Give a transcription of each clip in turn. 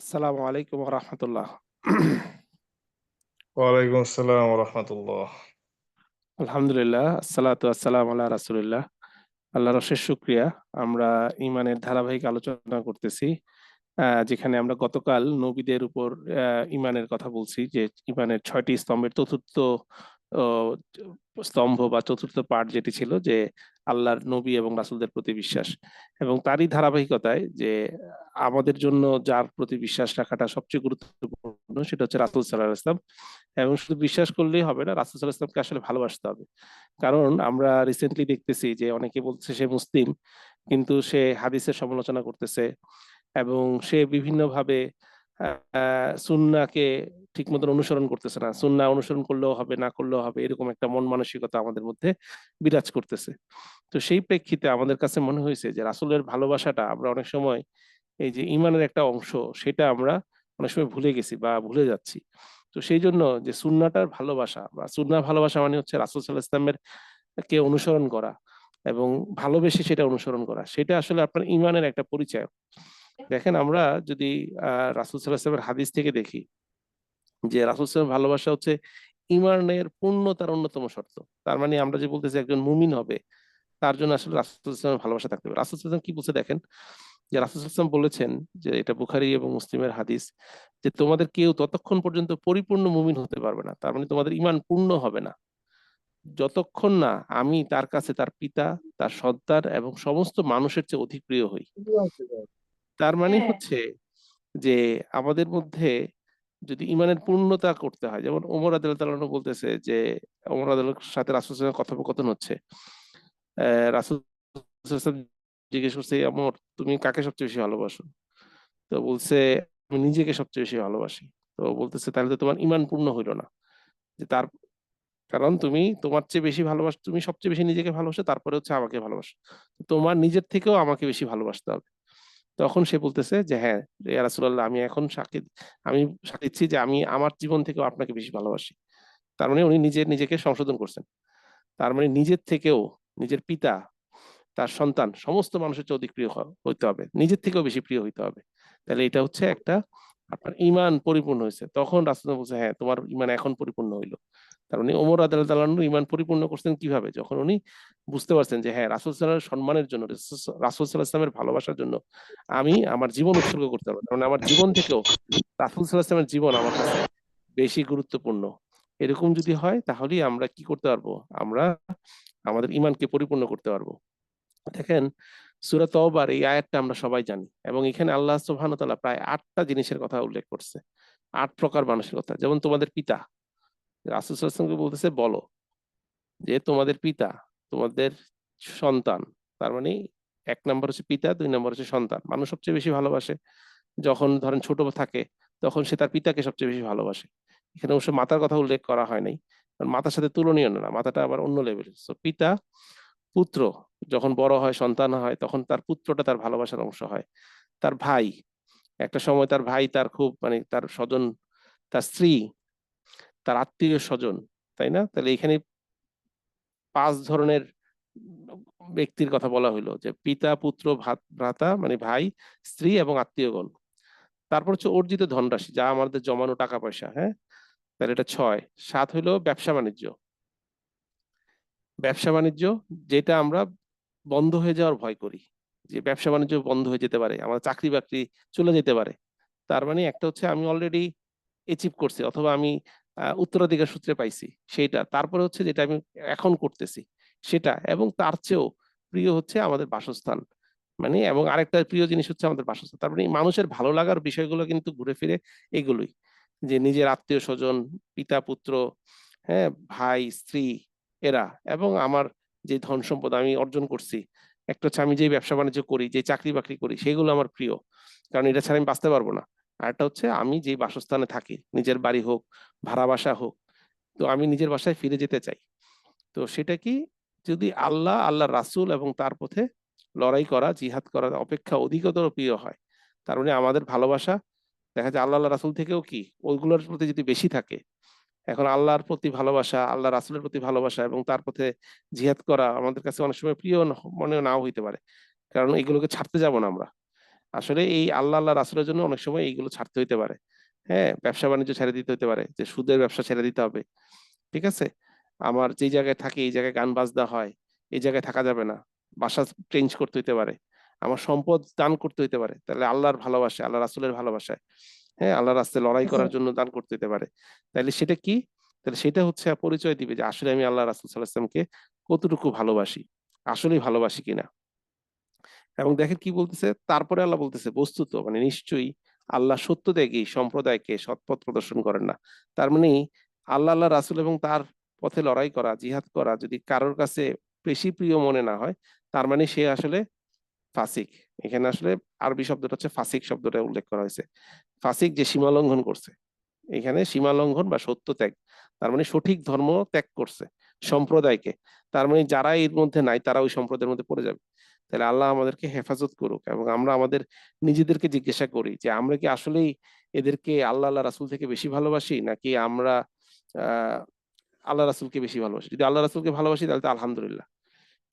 আসসালামু আলাইকুম রহমতুল্লাহ। ওয়ালাইকুম আসসালাম রহমতুল্লাহ। আলহামদুলিল্লাহ আসসালাতু আসসালাম আল্লাহ রাসুলিল্লাহ। আল্লাহর অশেষ শুক্রিয়া। আমরা ইমানের ধারাবাহিক আলোচনা করতেছি আহ, যেখানে আমরা গতকাল নবীদের উপর আহ, ইমানের কথা বলছি যে ইমানের ছয়টি স্তম্ভের চতুর্থ আহ, স্তম্ভ বা চতুর্থ পার্ট যেটি ছিল যে আল্লাহর নবী এবং রাসূলদের প্রতি বিশ্বাস। এবং তারই ধারাবাহিকতায় যে আমাদের জন্য যার প্রতি বিশ্বাস রাখাটা সবচেয়ে গুরুত্বপূর্ণ সেটা হচ্ছে রাসূল সাল্লাল্লাহু আলাইহি ওয়াসাল্লাম। এবং শুধু বিশ্বাস করলেই হবে না রাসূল সাল্লাল্লাহু আলাইহি ওয়াসাল্লামকে আসলে ভালোবাসতে হবে। কারণ আমরা রিসেন্টলি দেখতেছি যে অনেকে বলছে সে মুসলিম কিন্তু সে হাদিসের সমালোচনা করতেছে এবং সে বিভিন্নভাবে আহ, সুন্নাকে ঠিক মতন অনুসরণ করতেছে না। সুন্না অনুসরণ করলেও হবে, না করলেও হবে, এরকম একটা মন মানসিকতা আমাদের মধ্যে বিরাজ করতেছে। তো সেই প্রেক্ষিতে আমাদের কাছে মনে হয়েছে যে রাসূলের ভালোবাসাটা আমরা অনেক সময় এই যে ইমানের একটা অংশ, সেটা আমরা অনেক সময় ভুলে গেছি বা ভুলে যাচ্ছি। তো সেই জন্য যে সুন্নাটার ভালোবাসা বা সুন্না ভালোবাসা মানে হচ্ছে রাসুল আলাইহি ইসলামের কে অনুসরণ করা এবং ভালোবেসে সেটা অনুসরণ করা। সেটা আসলে আপনার ইমানের একটা পরিচয়। দেখেন আমরা যদি, আহ, রাসুল সাল্লাল্লাহু আলাইহি ওয়াসাল্লামের হাদিস থেকে দেখি যে রাসূল ভালোবাসা হচ্ছে ইমানের পূর্ণতার অন্যতম শর্ত। তার মানে আমরা যে বলতেছি একজন মুমিন হবে তার জন্য আসলে রাসূল ওয়াসাল্লামের ভালোবাসা থাকতে হবে। রাসূল ওয়াসাল্লাম কি বলছে দেখেন? যে রাসূল ওয়াসাল্লাম বলেছেন যে এটা বুখারি এবং মুসলিমের হাদিস যে তোমাদের কেউ ততক্ষণ পর্যন্ত পরিপূর্ণ মুমিন হতে পারবে না। তার মানে তোমাদের ইমান পূর্ণ হবে না। যতক্ষণ না আমি তার কাছে তার পিতা তার সন্তান এবং সমস্ত মানুষের চেয়ে অধিক প্রিয় হই। তার মানে হ্যাঁ। হচ্ছে যে আমাদের মধ্যে যদি ইমানের পূর্ণতা করতে হয়, যেমন ওমর আদালত বলতেছে যে, ওমর আদালত সাথে রাসুল কথোপকথন হচ্ছে। রাসূল জিজ্ঞেস করছে আমর তুমি কাকে সবচেয়ে বেশি ভালোবাসো? তো বলছে, আমি নিজেকে সবচেয়ে বেশি ভালোবাসি। তো বলতেছে, তাহলে তো তোমার ইমান পূর্ণ হইল না। যে তার, কারণ তুমি তোমার চেয়ে বেশি ভালোবাস, তুমি সবচেয়ে বেশি নিজেকে ভালোবাসো, তারপরে হচ্ছে আমাকে ভালোবাসো। তোমার নিজের থেকেও আমাকে বেশি ভালোবাসতে হবে। তখন সে বলতেছে যে হ্যাঁ রাসূলুল্লাহ, আমি এখন সাক্ষী, আমি সাক্ষী দিচ্ছি যে, আমি আমার জীবন থেকেও আপনাকে বেশি ভালোবাসি। তার মানে উনি নিজের নিজেকে সংশোধন করছেন। তার মানে নিজের থেকেও নিজের পিতা, তার সন্তান, সমস্ত মানুষের চেয়ে অধিক প্রিয় হইতে হবে। নিজের থেকেও বেশি প্রিয় হইতে হবে। তাহলে এটা হচ্ছে একটা আপনার ইমান পরিপূর্ণ হয়েছে। তখন রাসূল বলছে হ্যাঁ তোমার ইমান এখন পরিপূর্ণ হইল। তার মানে ওমর রাদিয়াল্লাহু ইমান পরিপূর্ণ করছেন কীভাবে? যখন উনি বুঝতে পারছেন যে হ্যাঁ রাসূল আলাইহি সম্মানের জন্য রাসূল সাল্লাল্লাহু ইসলামের ভালোবাসার জন্য আমি আমার জীবন উৎসর্গ করতে পারব। কারণ আমার জীবন থেকেও রাসূল সাল্লাল্লাহু ইসলামের জীবন আমার কাছে বেশি গুরুত্বপূর্ণ। এরকম যদি হয়, তাহলেই আমরা কি করতে পারব? আমরা আমাদের ইমানকে পরিপূর্ণ করতে পারব। দেখেন, সূরা তওবার এই আয়াতটা আমরা সবাই জানি এবং এখানে আল্লাহ সুবহানাহু প্রায় আটটা জিনিসের কথা উল্লেখ করছে। আট প্রকার মানুষের কথা। যেমন তোমাদের পিতা রাসূল সাল্লাল্লাহু বলতেছে বলো। যে তোমাদের পিতা, তোমাদের সন্তান, তার মানে এক নম্বর হচ্ছে পিতা, দুই নম্বর হচ্ছে সন্তান। মানুষ সবচেয়ে বেশি ভালোবাসে যখন ধরেন ছোট থাকে, তখন সে তার পিতাকে সবচেয়ে বেশি ভালোবাসে। এখানে অবশ্য মাতার কথা উল্লেখ করা হয় নাই, কারণ মাতার সাথে তুলনীয় না মাতাটা আবার অন্য লেভেল তো পিতা, পুত্র, যখন বড় হয়, সন্তান হয়, তখন তার পুত্রটা তার ভালোবাসার অংশ হয়। তার ভাই, একটা সময় তার ভাই তার খুব মানে তার স্বজন, তার স্ত্রী তার আত্মীয় স্বজন, তাই না? তাহলে এখানে পাঁচ ধরনের ব্যক্তির কথা বলা হইল যে পিতা, পুত্র, ভ্রাতা মানে ভাই, স্ত্রী এবং আত্মীয়গণ। তারপর হচ্ছে অর্জিত ধনরাশি, যা আমাদের জমানো টাকা পয়সা হ্যাঁ? তাহলে এটা ছয়। সাত হইল ব্যবসা বাণিজ্য। ব্যবসা বাণিজ্য, যেটা আমরা বন্ধ হয়ে যাওয়ার ভয় করি, যে ব্যবসা বাণিজ্য বন্ধ হয়ে যেতে পারে আমার চাকরি বাকরি চলে যেতে পারে। তার মানে একটা হচ্ছে আমি অলরেডি অ্যাচিভ করছি, অথবা আমি উত্তরাধিকার সূত্রে পাইছি, সেইটা। তারপরে হচ্ছে যেটা আমি এখন করতেছি, সেটা। এবং তার চেয়েও প্রিয় হচ্ছে আমাদের বাসস্থান। মানে এবং আরেকটা প্রিয় জিনিস হচ্ছে আমাদের বাসস্থান। তার মানে মানুষের ভালো লাগার বিষয়গুলো কিন্তু ঘুরে ফিরে এগুলোই। যে নিজের আত্মীয় স্বজন, পিতা, পুত্র হ্যাঁ ভাই, স্ত্রী, এরা। এবং আমার যে ধন সম্পদ আমি অর্জন করছি, একটা হচ্ছে আমি যে ব্যবসা বাণিজ্য করি, যে চাকরি বাকরি করি, সেগুলো আমার প্রিয়। কারণ এটা ছাড়া আমি বাঁচতে পারব না। আর একটা হচ্ছে আমি যে বাসস্থানে থাকি, নিজের বাড়ি হোক, ভাড়া বাসা হোক, তো আমি নিজের বাসায় ফিরে যেতে চাই। তো সেটা কি যদি আল্লাহ আল্লাহ রাসূল এবং তার পথে লড়াই করা, জিহাদ করার অপেক্ষা অধিকতর প্রিয় হয়, তার মানে আমাদের ভালোবাসা দেখা যায় আল্লাহ আল্লাহ রাসূল থেকেও কি ওইগুলোর প্রতি যদি বেশি থাকে, এখন আল্লাহর প্রতি ভালোবাসা, আল্লাহ রাসুলের প্রতি ভালোবাসা এবং তার পথে জিহাদ করা আমাদের কাছে অনেক সময় প্রিয় মনে নাও হইতে পারে। কারণ এগুলোকে ছাড়তে যাব না আমরা। আসলে এই আল্লাহ আল্লাহ রাসুলের জন্য অনেক সময় এইগুলো ছাড়তে হইতে পারে। হ্যাঁ ব্যবসা বাণিজ্য ছেড়ে দিতে হতে পারে যে সুদের ব্যবসা ছেড়ে দিতে হবে। ঠিক আছে? আমার যে জায়গায় থাকি এই জায়গায় গান বাজনা হয় এই জায়গায় থাকা যাবে না। বাসা চেঞ্জ করতে হইতে পারে। আমার সম্পদ দান করতে হইতে পারে। তাহলে আল্লাহর ভালোবাসা আল্লাহ রাসুলের ভালোবাসায় হ্যাঁ আল্লাহ রাস্তায় লড়াই করার জন্য দান করতে হইতে পারে। তাহলে সেটা কি? তাহলে সেটা হচ্ছে পরিচয় দিবে যে আসলে আমি আল্লাহ রাসুল সাল্লাহামকে কতটুকু ভালোবাসি। আসলেই ভালোবাসি কিনা? এবং দেখেন কি বলতেছে? তারপরে আল্লাহ বলতেছে, বস্তুত মানে নিশ্চয়ই আল্লাহ সত্য ত্যাগী সম্প্রদায়কে সৎপথ প্রদর্শন করেন না? তার মানে আল্লাহ আল্লাহ রাসুল এবং তার পথে লড়াই করা, জিহাদ করা যদি কারোর কাছে বেশি প্রিয় মনে না হয়, তার মানে সে আসলে ফাসিক। এখানে আসলে আরবি শব্দটা হচ্ছে ফাসিক শব্দটা উল্লেখ করা হয়েছে। ফাসিক যে সীমা লঙ্ঘন করছে, এখানে সীমা লঙ্ঘন বা সত্য ত্যাগ, তার মানে সঠিক ধর্ম ত্যাগ করছে সম্প্রদায়কে। তার মানে যারা এর মধ্যে নাই, তারা ওই সম্প্রদায়ের মধ্যে পড়ে যাবে। তাহলে আল্লাহ আমাদেরকে হেফাজত করুক এবং আমরা আমাদের নিজেদেরকে জিজ্ঞাসা করি যে, আমরা কি আসলেই এদেরকে আল্লাহ আল্লাহ রাসুল থেকে বেশি ভালোবাসি, নাকি আমরা, আহ, আল্লাহ রাসুলকে বেশি ভালোবাসি? যদি আল্লাহ রাসুলকে ভালোবাসি, তাহলে তো আলহামদুলিল্লাহ।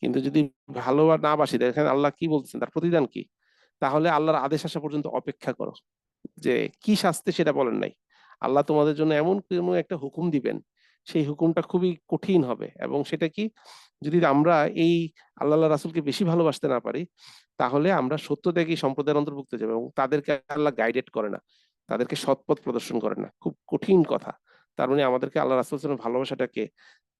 কিন্তু যদি ভালো না বাসি, দেখেন আল্লাহ কি বলছেন, তার প্রতিদান কি? তাহলে আল্লাহর আদেশ আসা পর্যন্ত অপেক্ষা করো যে, কি শাস্তি সেটা বলেন নাই। আল্লাহ তোমাদের জন্য এমন কোনো একটা হুকুম দিবেন, সেই হুকুমটা খুবই কঠিন হবে এবং সেটা কি? যদি আমরা এই আল্লাহ রাসুলকে বেশি ভালোবাসতে না পারি, তাহলে আমরা সত্য দেখি সম্প্রদায়ের অন্তর্ভুক্ত যাবে এবং তাদেরকে আল্লাহ গাইডেড করে না, তাদেরকে সৎপথ প্রদর্শন করে না। খুব কঠিন কথা। তার মানে আমাদেরকে আল্লাহ রাসুল ভালোবাসাটাকে,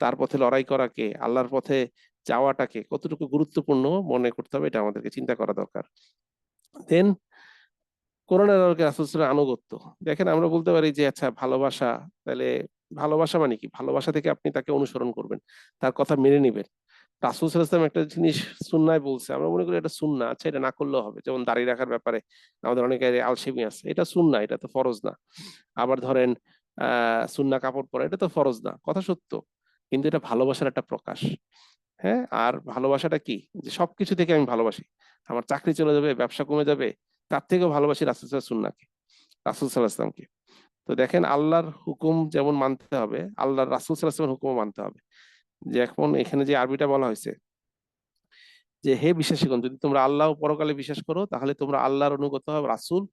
তার পথে লড়াই করাকে, আল্লাহর পথে যাওয়াটাকে কতটুকু গুরুত্বপূর্ণ মনে করতে হবে এটা আমাদেরকে চিন্তা করা দরকার। দেন কোরআনের আলোকে রাসুলের আনুগত্য। দেখেন আমরা বলতে পারি যে আচ্ছা ভালোবাসা তাহলে ভালোবাসা মানে কি? ভালোবাসা থেকে আপনি তাকে অনুসরণ করবেন। তার কথা মেনে নিবেন। রাসুল সাল্লাম একটা জিনিস সুন্নায় বলছে। আমরা মনে করি এটা সুন্না। আচ্ছা এটা না করলেও হবে। যেমন দাঁড়িয়ে রাখার ব্যাপারে আমাদের অনেকের আলসেমি আছে। এটা সুন্না, এটা তো ফরজ না। আবার ধরেন আহ সুন্না কাপড় পরা, এটা তো ফরজ না। কথা সত্য। কিন্তু এটা ভালোবাসার একটা প্রকাশ। হ্যাঁ? আর ভালোবাসাটা কি? যে সবকিছু থেকে আমি ভালোবাসি। আমার চাকরি চলে যাবে, ব্যবসা কমে যাবে। তার থেকেও ভালোবাসি রাসুল সাল্লাহ সুন্নাকে। রাসুল সাল্লাহামকে তো দেখেন আল্লাহর হুকুম যেমন মানতে হবে, আল্লাহর রাসুল সাল্লাহামের হুকুম মানতে হবে। যে এখন এখানে যে আরবিটা বলা হয়েছে, যে হে বিশ্বাসীগণ, যদি তোমরা আল্লাহ পরকালে বিশ্বাস করো, তাহলে তোমরা আল্লাহর অনুগত হবে রাসুল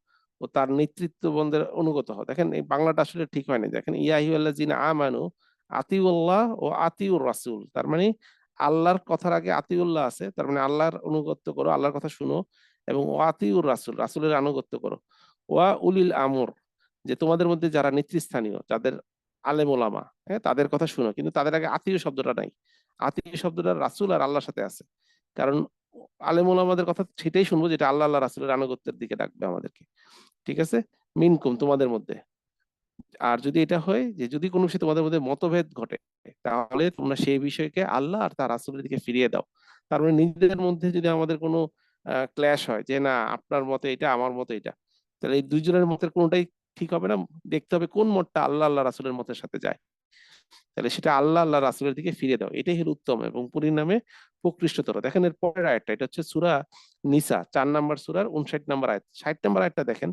ও তার নেতৃত্ব বন্ধের অনুগত হও। দেখেন এই বাংলাটা আসলে ঠিক হয় না দেখেন ইয়াহি আল্লাহ জিনা আমানু আতিউল্লাহ ও আতিউর রাসুল। তার মানে আল্লাহর কথার আগে আতিউল্লাহ আছে, তার মানে আল্লাহর অনুগত্য করো, আল্লাহর কথা শুনো এবং ও আতিউর রাসুল, রাসুলের আনুগত্য করো। ওয়া উলিল আমর যে তোমাদের মধ্যে যারা নেতৃস্থানীয়, যাদের আলেম ওলামা হ্যাঁ তাদের কথা শুনো। কিন্তু তাদের আগে আত্মীয় শব্দটা নাই। আত্মীয় শব্দটা রাসুল আর আল্লাহর সাথে আছে। কারণ আলেম ওলামাদের কথা সেটাই শুনব যেটা আল্লাহ আল্লাহ রাসুলের আনুগত্যের দিকে ডাকবে আমাদেরকে। ঠিক আছে? মিনকুম, তোমাদের মধ্যে। আর যদি এটা হয় যে যদি কোনো বিষয়ে তোমাদের মধ্যে মতভেদ ঘটে, তাহলে তোমরা সেই বিষয়কে আল্লাহ আর তার রাসুলের দিকে ফিরিয়ে দাও। তার মানে নিজেদের মধ্যে যদি আমাদের কোনো ক্ল্যাশ হয় যে না, আপনার মতে এটা, আমার মতে এটা, তাহলে এই দুইজনের মতের কোনোটাই ঠিক হবে না, দেখতে হবে কোন মতটা আল্লাহ আল্লাহ রাসুলের মতের সাথে যায়। তাহলে সেটা আল্লাহ আল্লাহ রাসুলের দিকে ফিরে দাও, এটাই হলো উত্তম এবং পরিণামে প্রকৃষ্টতর। দেখেন এর পরের আয়টা এটা হচ্ছে সুরা নিসা, চার নাম্বার সুরার উনষাট নাম্বার আয়াত। ষাট নাম্বার আয়টা দেখেন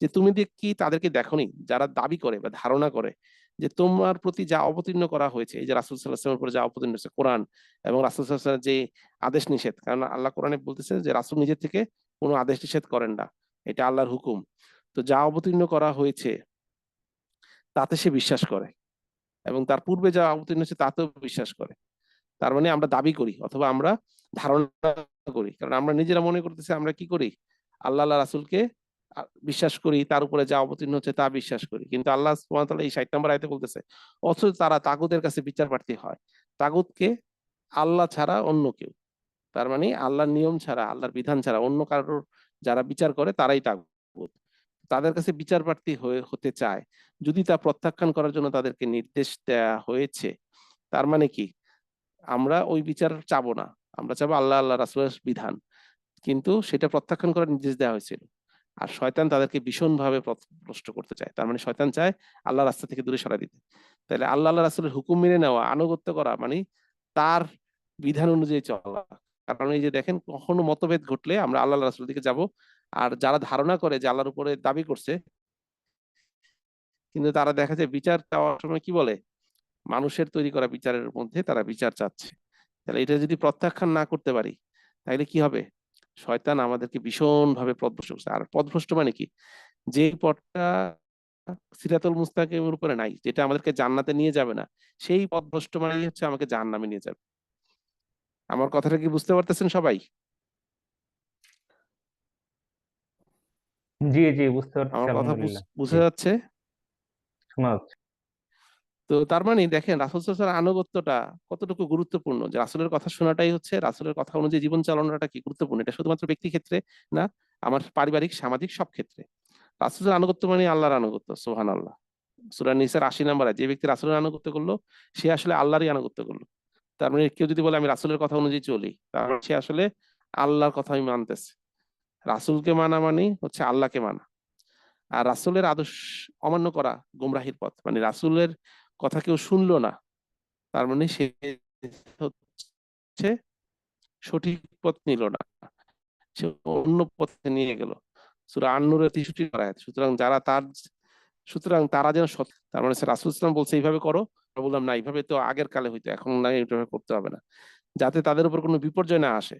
যে, তুমি কি তাদেরকে দেখনি, যারা দাবি করে বা ধারণা করে যে, তোমার প্রতি যা অবতীর্ণ করা হয়েছে, এই যে রাসুল সাল্লাহামের উপরে যা অবতীর্ণ হয়েছে কোরআন এবং রাসুল সাল্লাহামের যে আদেশ নিষেধ, কারণ আল্লাহ কোরআনে বলতেছে যে, রাসুল নিজের থেকে কোনো আদেশ নিষেধ করেন না, এটা আল্লাহর হুকুম। তো যা অবতীর্ণ করা হয়েছে, তাতে সে বিশ্বাস করে এবং তার পূর্বে যা অবতীর্ণ হয়েছে, তাতেও বিশ্বাস করে। তার মানে আমরা দাবি করি অথবা আমরা ধারণা করি। কারণ আমরা নিজেরা মনে করতেছি আমরা কি করি? আল্লাহ রাসুলকে বিশ্বাস করি, তার উপরে যা অবতীর্ণ হচ্ছে তা বিশ্বাস করি। কিন্তু আল্লাহ এই ষাট নম্বর আয়তে বলতেছে, অথচ তারা তাগুদের কাছে বিচার প্রার্থী হয়। তাগুদকে আল্লাহ ছাড়া অন্য কেউ। তার মানে আল্লাহর নিয়ম ছাড়া, আল্লাহর বিধান ছাড়া অন্য কারোর যারা বিচার করে, তারাই তাগুদ তাদের কাছে বিচার প্রার্থী হতে চায়। যদি তা প্রত্যাখ্যান করার জন্য তাদেরকে নির্দেশ দেওয়া হয়েছে, তার মানে কি? আমরা ওই বিচার চাবো না। আমরা চাবো আল্লাহ আল্লাহ, রাসুলের বিধান। কিন্তু সেটা প্রত্যাখ্যান করার নির্দেশ দেওয়া হয়েছিল। আর শয়তান তাদেরকে ভীষণ ভাবে প্রশ্ন করতে চায়। তার মানে শয়তান চায় আল্লাহ রাস্তা থেকে দূরে সরাই দিতে। তাহলে আল্লাহ আল্লাহ, রাসুলের হুকুম মেনে নেওয়া, আনুগত্য করা মানে তার বিধান অনুযায়ী চলা। কারণ এই যে দেখেন, কখনো মতভেদ ঘটলে আমরা আল্লাহ রাসুল দিকে যাব। আর যারা ধারণা করে যে আল্লাহর উপরে দাবি করছে, কিন্তু তারা দেখা যায় বিচার চাওয়ার সময় কি বলে? মানুষের তৈরি করা বিচারের মধ্যে তারা বিচার চাচ্ছে। তাহলে এটা যদি প্রত্যাখ্যান না করতে পারি, তাহলে কি হবে? শয়তান আমাদেরকে ভীষণভাবে পদভ্রষ্ট করছে। আর পথভ্রষ্ট মানে কি? যে পথটা সিরাতুল মুস্তাকিমের উপরে নাই, যেটা আমাদেরকে জান্নাতে নিয়ে যাবে না, সেই পথভ্রষ্ট মানেই হচ্ছে আমাকে জাহান্নামে নিয়ে যাবে। আমার কথাটা কি বুঝতে পারতেছেন সবাই? জি জি বুঝতে পারছি আমার কথা বুঝ- আলহামদুলিল্লাহ বুঝা যাচ্ছে? শোনা যাচ্ছে। তো তার মানে দেখেন রাসুল সাল্লাল্লাহু আলাইহি আনুগত্যটা কতটুকু গুরুত্বপূর্ণ? যে রাসুলের কথা শোনাটাই হচ্ছে রাসুলের কথা অনুযায়ী জীবন চালানোটা কি গুরুত্বপূর্ণ? এটা শুধুমাত্র ব্যক্তি ক্ষেত্রে না আমার পারিবারিক সামাজিক সব ক্ষেত্রে। রাসুলের আনুগত্য মানে আল্লাহর আনুগত্য সোহান আল্লাহ সুরা নিসার আশি নাম্বার যে ব্যক্তি রাসুলের আনুগত্য করল সে আসলে আল্লাহরই আনুগত্য করল। তার মানে কেউ যদি বলে আমি রাসুলের কথা অনুযায়ী চলি তার মানে সে আসলে আল্লাহর কথা আমি মানতেছে। রাসুলকে মানা মানে হচ্ছে আল্লাহকে মানা। আর রাসুলের আদর্শ অমান্য করা গুমরাহির পথ। মানে রাসুলের কথা কেউ শুনলো না, তার মানে সে হচ্ছে সঠিক পথ নিল না। সে অন্য পথে নিয়ে গেল। সুতরাং যারা তার, সুতরাং তারা যেন তার মানে রাসুল ইসলাম বলছে, এইভাবে করো। বললাম, না, এইভাবে তো আগের কালে হইতো, এখন না এইভাবে করতে হবে না। যাতে তাদের উপর কোনো বিপর্যয় না আসে।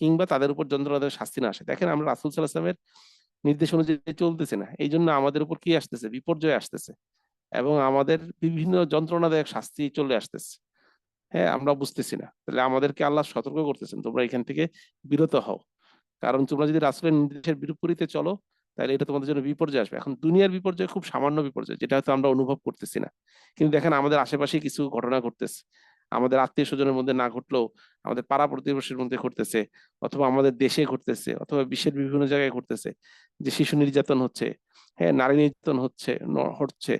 কিংবা তাদের উপর যন্ত্রণাদের শাস্তি না আসে। দেখেন আমরা রাসুল সাল্লাহ ইসলামের নির্দেশ অনুযায়ী চলতেছে না, এই জন্য আমাদের উপর কি আসতেছে? বিপর্যয় আসতেছে এবং আমাদের বিভিন্ন যন্ত্রণাদায়ক শাস্তি চলে আসতেছে। হ্যাঁ আমরা বুঝতেছি না। তাহলে আমাদেরকে আল্লাহ সতর্ক করতেছেন, তোমরা এখান থেকে বিরত হও। কারণ তোমরা যদি রাসুলের নির্দেশের বিপরীতে চলো, তাহলে এটা তোমাদের জন্য বিপর্যয় আসবে। এখন দুনিয়ার বিপর্যয় খুব সামান্য বিপর্যয়, যেটা হয়তো আমরা অনুভব করতেছি না। কিন্তু দেখেন আমাদের আশেপাশে কিছু ঘটনা ঘটতেছে। আমাদের আত্মীয় স্বজনের মধ্যে না ঘটলেও আমাদের পাড়া প্রতিবেশীর মধ্যে ঘটতেছে, অথবা আমাদের দেশে ঘটতেছে, অথবা বিশ্বের বিভিন্ন জায়গায় ঘটতেছে যে শিশু নির্যাতন হচ্ছে হ্যাঁ নারী নির্যাতন হচ্ছে হচ্ছে,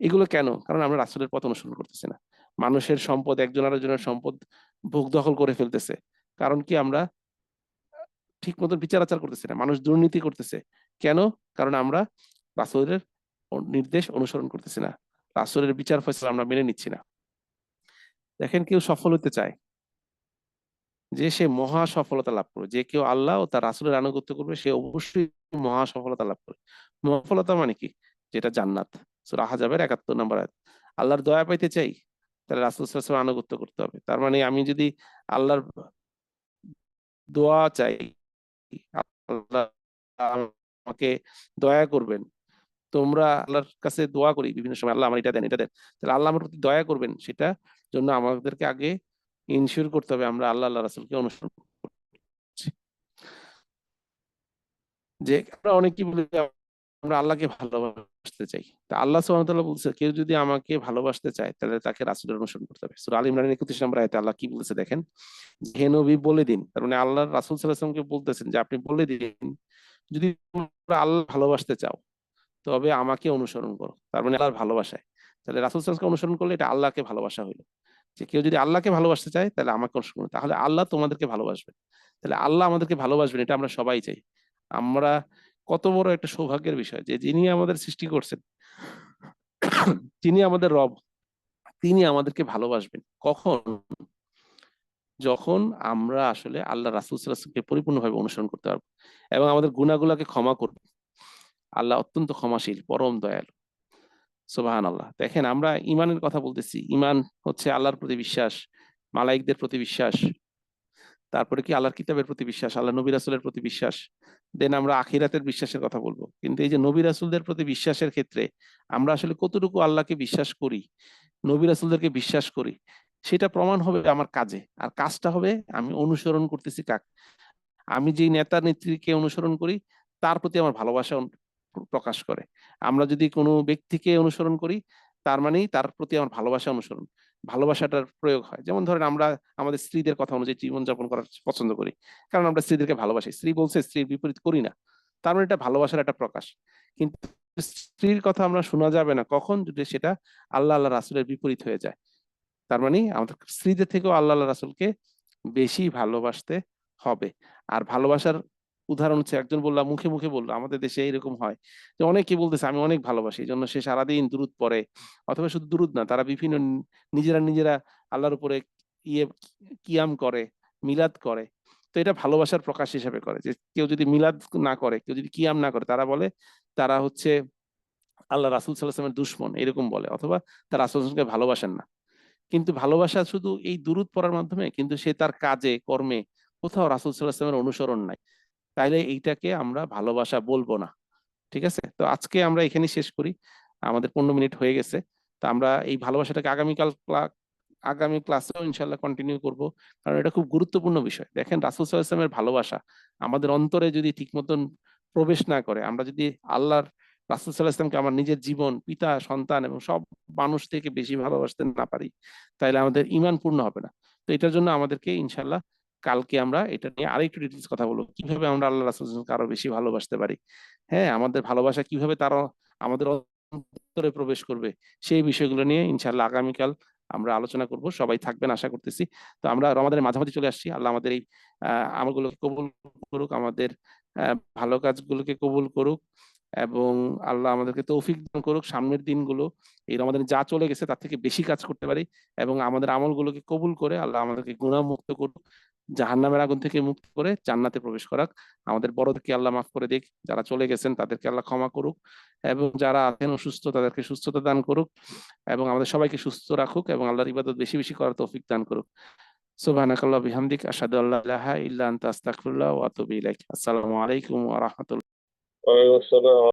এগুলো কেন? কারণ আমরা রাসুলের পথ অনুসরণ করতেছি না। মানুষের সম্পদ, একজন আরেকজনের সম্পদ ভোগ দখল করে ফেলতেছে। কারণ কি আমরা ঠিক মতন বিচার আচার করতেছি না, মানুষ দুর্নীতি করতেছে। কেন? কারণ আমরা রাসুলের নির্দেশ অনুসরণ করতেছি না। রাসুলের বিচার ফয়সলা আমরা মেনে নিচ্ছি না। দেখেন কেউ সফল হতে চায়। যে সে মহা সফলতা লাভ করবে। যে কেউ আল্লাহ ও তার রাসুলের আনুগত্য করবে, সে অবশ্যই মহা সফলতা লাভ করবে। সফলতা মানে কি? যেটা জান্নাত। সূরা আহজাবের একাত্তর নম্বর আয়াত। আল্লাহর দয়া পাইতে চাই, তাহলে রাসুল ওয়াসাল্লাম আনুগত্য করতে হবে। তার মানে আমি যদি আল্লাহর দোয়া চাই আমাকে দয়া করবেন, তোমরা আল্লাহর কাছে দোয়া করি। বিভিন্ন সময় আল্লাহ আমার এটা দেন এটা দেন। তাহলে আল্লাহ আমার প্রতি দয়া করবেন, সেটা জন্য আমাদেরকে আগে ইনশিওর করতে হবে আমরা আল্লাহ আল্লাহ রাসুলকে অনুসরণ করছি। যে আমরা অনেকেই বলি, আমরা আল্লাহকে ভালোবাসতে চাই। তা আল্লাহ তাআলা বলছে, কেউ যদি আমাকে ভালোবাসতে চায়, তাহলে তাকে রাসূলের অনুসরণ করতে হবে। সূরা আল ইমরানের 31 নম্বর আয়াতে আল্লাহ কি বলেছে দেখেন? হে নবী, বলে দিন। তার মানে আল্লাহ রাসূল ওয়াসাল্লামকে বলতেছেন যে, আপনি বলে দিন, যদি তোমরা আল্লাহ ভালোবাসতে চাও, তবে আমাকে অনুসরণ করো। তার মানে আল্লাহর ভালোবাসায়। তাহলে রাসুল ওয়াসাল্লামকে অনুসরণ করলে এটা আল্লাহকে ভালোবাসা হইল। যে কেউ যদি আল্লাহকে ভালোবাসতে চায়, তাহলে আমাকে অনুসরণ করো তাহলে আল্লাহ তোমাদেরকে ভালোবাসবেন তাহলে আল্লাহ আমাদেরকে ভালোবাসবেন, এটা আমরা সবাই চাই। আমরা কত বড় একটা সৌভাগ্যের বিষয় যে যিনি আমাদের সৃষ্টি করছেন যিনি আমাদের রব, তিনি আমাদেরকে ভালোবাসবেন। কখন? যখন আমরা আসলে আল্লাহ রাসুল সাল্লাহকে পরিপূর্ণভাবে অনুসরণ করতে পারব এবং আমাদের গুণাগুলাকে ক্ষমা করবে। আল্লাহ অত্যন্ত ক্ষমাশীল, পরম দয়ালু। সোবাহান আল্লাহ দেখেন, আমরা ইমানের কথা বলতেছি। ইমান হচ্ছে আল্লাহর প্রতি বিশ্বাস, মালাইকদের প্রতি বিশ্বাস, তারপরে কি আল্লাহর কিতাবের প্রতি বিশ্বাস, আল্লাহ নবী রাসুলের প্রতি বিশ্বাস, দেন আমরা আখিরাতের বিশ্বাসের কথা বলব। কিন্তু এই যে নবী রাসুলদের প্রতি বিশ্বাসের ক্ষেত্রে আমরা আসলে কতটুকু আল্লাহকে বিশ্বাস করি, নবী রাসুলদেরকে বিশ্বাস করি, সেটা প্রমাণ হবে আমার কাজে। আর কাজটা হবে আমি অনুসরণ করতেছি কাক? আমি যেই নেতা নেত্রীকে অনুসরণ করি, তার প্রতি আমার ভালোবাসা প্রকাশ করে। আমরা যদি কোনো ব্যক্তিকে অনুসরণ করি, তার মানেই তার প্রতি আমার ভালোবাসা অনুসরণ। ভালোবাসাটার প্রয়োগ হয়। যেমন ধরেন আমরা আমাদের স্ত্রীদের কথা অনুযায়ী জীবনযাপন করার পছন্দ করি। কারণ আমরা স্ত্রীদেরকে ভালোবাসি। স্ত্রী বলছে স্ত্রীর বিপরীত করি না। তার মানে এটা ভালোবাসার একটা প্রকাশ। কিন্তু স্ত্রীর কথা আমরা শোনা যাবে না। কখন? যদি সেটা আল্লাহ আল্লাহ রাসুলের বিপরীত হয়ে যায়। তার মানে আমাদের স্ত্রীদের থেকেও আল্লাহ আল্লাহ রাসুলকে বেশি ভালোবাসতে হবে। আর ভালোবাসার উদাহরণ হচ্ছে একজন বললাম মুখে মুখে বলল, আমাদের দেশে এরকম হয়। যে অনেকে বলতেছে, আমি অনেক ভালোবাসি। এই জন্য সে সারাদিন দূরত পড়ে। অথবা শুধু দূরত না, তারা বিভিন্ন নিজেরা নিজেরা আল্লাহর উপরে ইয়ে কিয়াম করে, মিলাদ করে। তো এটা ভালোবাসার প্রকাশ হিসেবে করে যে কেউ যদি মিলাদ না করে, কেউ যদি কিয়াম না করে, তারা বলে, তারা হচ্ছে আল্লাহ রাসুল সাল্লাহামের দুশ্মন, এরকম বলে। অথবা তারা রাসুলকে ভালোবাসেন না। কিন্তু ভালোবাসা শুধু এই দুরুদ পড়ার মাধ্যমে, কিন্তু সে তার কাজে, কর্মে কোথাও রাসুল আলাইহি অনুসরণ নাই। তাইলে এইটাকে আমরা ভালোবাসা বলব না। ঠিক আছে? তো আজকে আমরা এখানেই শেষ করি। আমাদের পনেরো মিনিট হয়ে গেছে। তো আমরা এই ভালোবাসাটাকে আগামীকাল ক্লা- আগামী ক্লাসেও ইনশাল্লাহ কন্টিনিউ করব। কারণ এটা খুব গুরুত্বপূর্ণ বিষয়। দেখেন রাসূল ওয়াসাল্লামের ভালোবাসা আমাদের অন্তরে যদি ঠিক মতন প্রবেশ না করে, আমরা যদি আল্লাহর রাসূল সাল্লাল্লাহু আলাইহি ওয়াসাল্লামকে আমার নিজের জীবন, পিতা, সন্তান এবং সব মানুষ থেকে বেশি ভালোবাসতে না পারি তাহলে আমাদের ইমান পূর্ণ হবে না। তো এটার জন্য আমাদেরকে ইনশাল্লাহ কালকে আমরা এটা নিয়ে আরেকটু ডিটেলস কথা বলব। কীভাবে আমরা আল্লাহ রাসূল সাল্লাল্লাহু আরও বেশি ভালোবাসতে পারি? হ্যাঁ আমাদের ভালোবাসা কীভাবে তারা আমাদের অন্তরে প্রবেশ করবে, সেই বিষয়গুলো নিয়ে ইনশাল্লাহ আগামীকাল আমরা আলোচনা করব। সবাই থাকবেন আশা করতেছি। তো আমরা রমাদানের মাঝামাঝি চলে আসছি। আল্লাহ আমাদের এই, আহ, আমলগুলোকে কবুল করুক, আমাদের ভালো কাজগুলোকে কবুল করুক এবং আল্লাহ আমাদেরকে তৌফিক দান করুক। সামনের দিনগুলো, এই রমাদানে যা চলে গেছে তার থেকে বেশি কাজ করতে পারি এবং আমাদের আমলগুলোকে কবুল করে আল্লাহ আমাদেরকে গুণামুক্ত করুক। জাহান্নামের আগুন থেকে মুক্ত করে জান্নাতে প্রবেশ করাক। আমাদের বড়দেরকে আল্লাহ মাফ করে দিক। যারা চলে গেছেন, তাদেরকে আল্লাহ ক্ষমা করুক। এবং যারা আছেন অসুস্থ, তাদেরকে সুস্থতা দান করুক। এবং আমাদের সবাইকে সুস্থ রাখুক এবং আল্লাহর ইবাদত বেশি বেশি করার তৌফিক দান করুক। সুবহানাকাল্লাহ, বিহামদিক। আশহাদু আল্লা ইলাহা ইল্লা আনতা, আস্তাগফিরুল্লাহ ওয়া আতুবু ইলাইক। আসসালামু আলাইকুম ওয়া রাহমাতুল্লাহ।